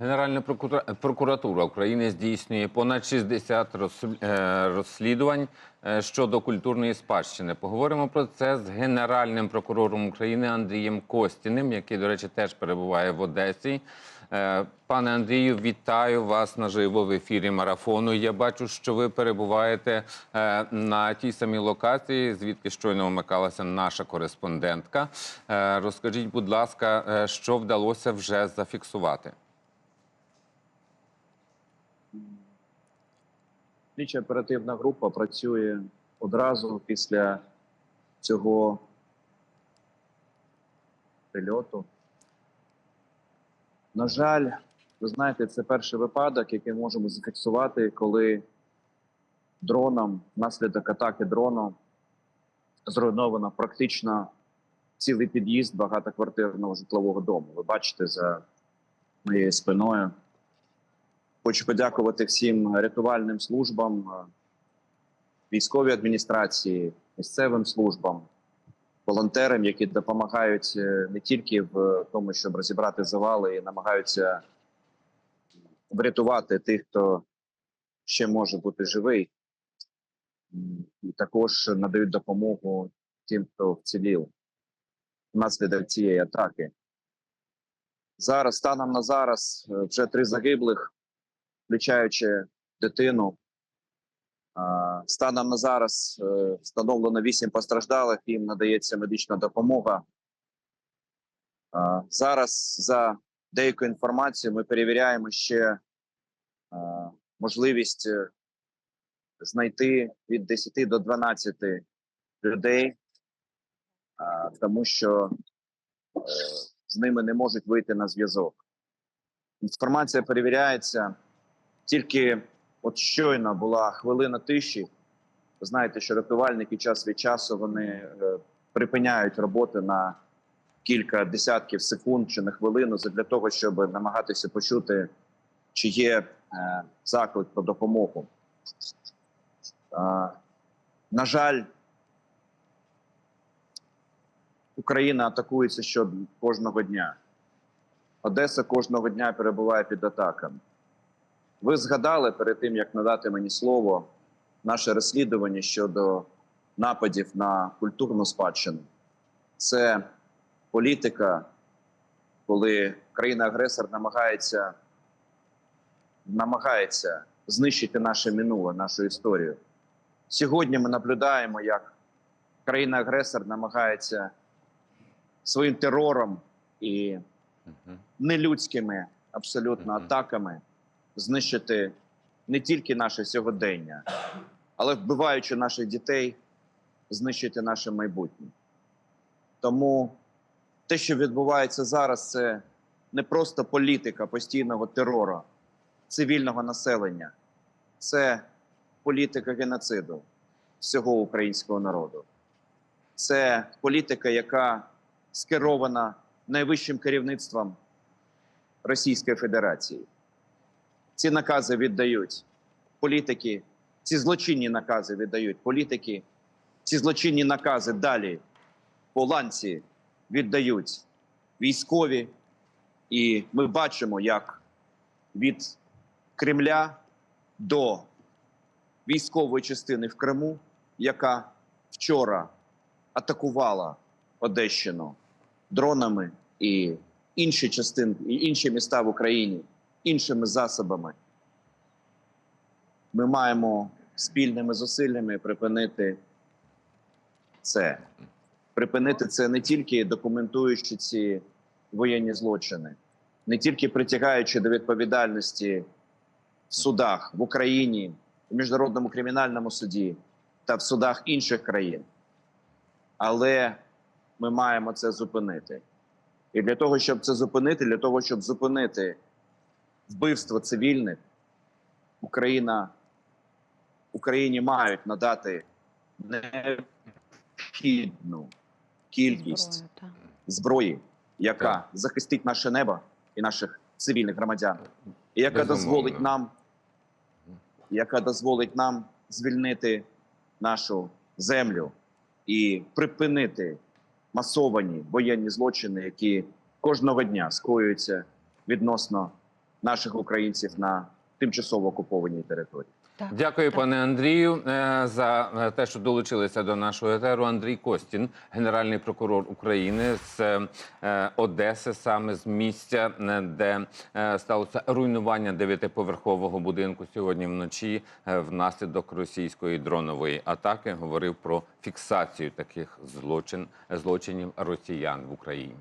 Генеральна прокура- прокуратура України здійснює понад 60 розсл- е, розслідувань е, щодо культурної спадщини. Поговоримо про це з генеральним прокурором України Андрієм Костіним, який, до речі, теж перебуває в Одесі. Е, Пане Андрію, вітаю вас наживо в ефірі марафону. Я бачу, що ви перебуваєте е, на тій самій локації, звідки щойно вмикалася наша кореспондентка. Е, Розкажіть, будь ласка, е, що вдалося вже зафіксувати? Слідча оперативна група працює одразу після цього прильоту. На жаль, ви знаєте, це перший випадок, який можемо зафіксувати, коли дроном, внаслідок атаки дроном, зруйновано практично цілий під'їзд багатоквартирного житлового дому. Ви бачите за моєю спиною. Хочу подякувати всім рятувальним службам, е, військовій адміністрації, місцевим службам, волонтерам, які допомагають е, не тільки в тому, щоб розібрати завали, і намагаються врятувати тих, хто ще може бути живий, і також надають допомогу тим, хто вцілів внаслідок цієї атаки. Зараз, станом на зараз, е, вже три загиблих включаючи дитину. Станом на зараз е, встановлено 8 постраждалих, їм надається медична допомога. Зараз за деякою інформацією ми перевіряємо ще можливість е, знайти від 10 до 12 людей, тому що е, з ними не можуть вийти на зв'язок. Інформація перевіряється. Тільки от щойно була хвилина тиші. Знаєте, що рятувальники час від часу вони е, припиняють роботи на кілька десятків секунд чи на хвилину для того, щоб намагатися почути, чи є е, заклик про допомогу. На жаль, Україна атакується що кожного дня. Одеса кожного дня перебуває під атаками. Ви згадали перед тим, як надати мені слово, наше розслідування щодо нападів на культурну спадщину. Це політика, коли країна-агресор намагається, намагається знищити наше минуле, нашу історію. Сьогодні ми наблюдаємо, як країна-агресор намагається своїм терором і нелюдськими абсолютно атаками знищити не тільки наше сьогодення, але вбиваючи наших дітей, знищити наше майбутнє. Тому те, що відбувається зараз, це не просто політика постійного терору цивільного населення, це політика геноциду всього українського народу. Це політика, яка скерована найвищим керівництвом Російської Федерації. Ці накази віддають політики, ці злочинні накази віддають політики, ці злочинні накази далі по ланці віддають військові. І ми бачимо, як від Кремля до військової частини в Криму, яка вчора атакувала Одещину дронами і інші частини, і інші міста в Україні іншими засобами. Ми маємо спільними зусиллями припинити це. Припинити це не тільки документуючи ці воєнні злочини, не тільки притягаючи до відповідальності в судах в Україні, в міжнародному кримінальному суді та в судах інших країн. Але ми маємо це зупинити. І для того, щоб це зупинити, для того, щоб зупинити вбивство цивільних, Україна Україні мають надати необхідну кількість зброї, яка Так. захистить наше небо і наших цивільних громадян, і яка Безумовно. дозволить нам, яка дозволить нам звільнити нашу землю і припинити масовані воєнні злочини, які кожного дня скоюються відносно наших українців на тимчасово окупованій території. Так, Дякую, так. пане Андрію, е, за е, те, що долучилися до нашого етеру. Андрій Костін, генеральний прокурор України з е, Одеси, саме з місця, де сталося руйнування дев'ятиповерхового будинку сьогодні вночі внаслідок російської дронової атаки. Говорив про фіксацію таких злочин злочинів росіян в Україні.